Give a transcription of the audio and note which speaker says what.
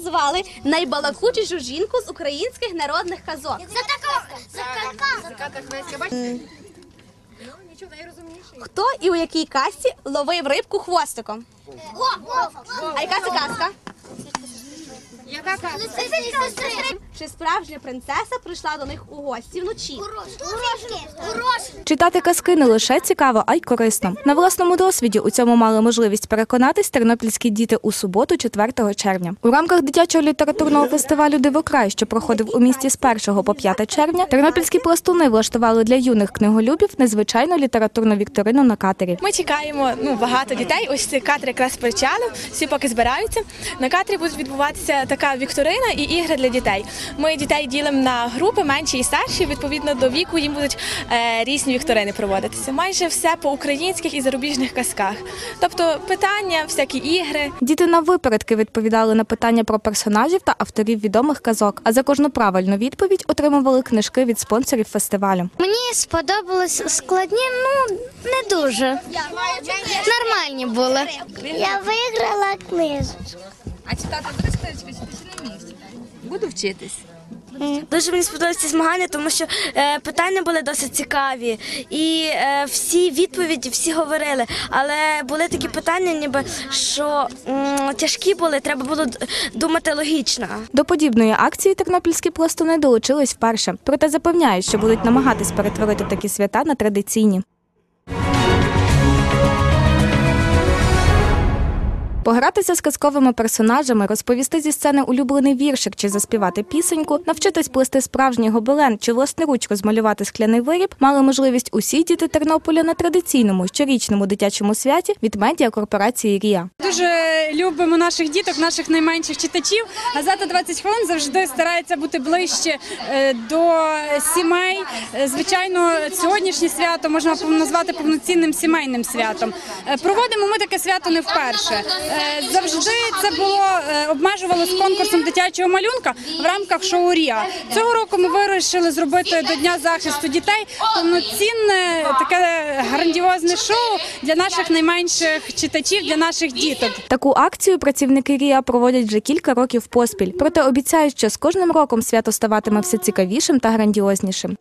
Speaker 1: Звали найбалакучішу жінку з українських народних казок. Хто і у якій казці ловив рибку хвостиком? А яка це казка? Чи справжня принцеса прийшла до них у гості вночі?
Speaker 2: Читати казки не лише цікаво, а й корисно. На власному досвіді у цьому мали можливість переконатись тернопільські діти у суботу, 4 червня. У рамках дитячого літературного фестивалю Дивокрай, що проходив у місті з 1 по 5 червня, тернопільські пластуни влаштували для юних книголюбів незвичайну літературну вікторину на катері.
Speaker 3: Ми чекаємо ну багато дітей. Ось цей катер якраз почали. Всі поки збираються. На катері буде відбуватися така вікторина і ігри для дітей. Ми дітей ділимо на групи менші і старші. Відповідно до віку їм будуть е, різні вікторини проводитися. Майже все по українських і зарубіжних казках. Тобто питання, всякі ігри.
Speaker 2: Діти на випередки відповідали на питання про персонажів та авторів відомих казок. А за кожну правильну відповідь отримували книжки від спонсорів фестивалю.
Speaker 4: Мені сподобалось складні, ну не дуже. Нормальні були. Я виграла книжечку.
Speaker 5: А читати будеш книжки, вчитись.
Speaker 6: Дуже мені сподобалися змагання, тому що е, питання були досить цікаві, і е, всі відповіді всі говорили. Але були такі питання, ніби що м, тяжкі були, треба було думати логічно.
Speaker 2: До подібної акції тернопільські пластуни долучились вперше, проте запевняють, що будуть намагатись перетворити такі свята на традиційні. Погратися з казковими персонажами, розповісти зі сцени улюблений віршик чи заспівати пісеньку, навчитись плести справжній гобелен чи власноруч розмалювати скляний виріб мали можливість усі діти Тернополя на традиційному щорічному дитячому святі від медіакорпорації Рія.
Speaker 7: Дуже любимо наших діток, наших найменших читачів. Газета 20 хвилин завжди старається бути ближче е, до сімей. Е, Звичайно, сьогоднішнє свято можна назвати повноцінним сімейним святом. Е, Проводимо ми таке свято не вперше. Завжди це було обмежувалось конкурсом дитячого малюнка в рамках шоу Ріа. Цього року ми вирішили зробити до Дня захисту дітей повноцінне таке грандіозне шоу для наших найменших читачів, для наших діток.
Speaker 2: Таку акцію працівники Рія проводять вже кілька років поспіль, проте обіцяють, що з кожним роком свято ставатиме все цікавішим та грандіознішим.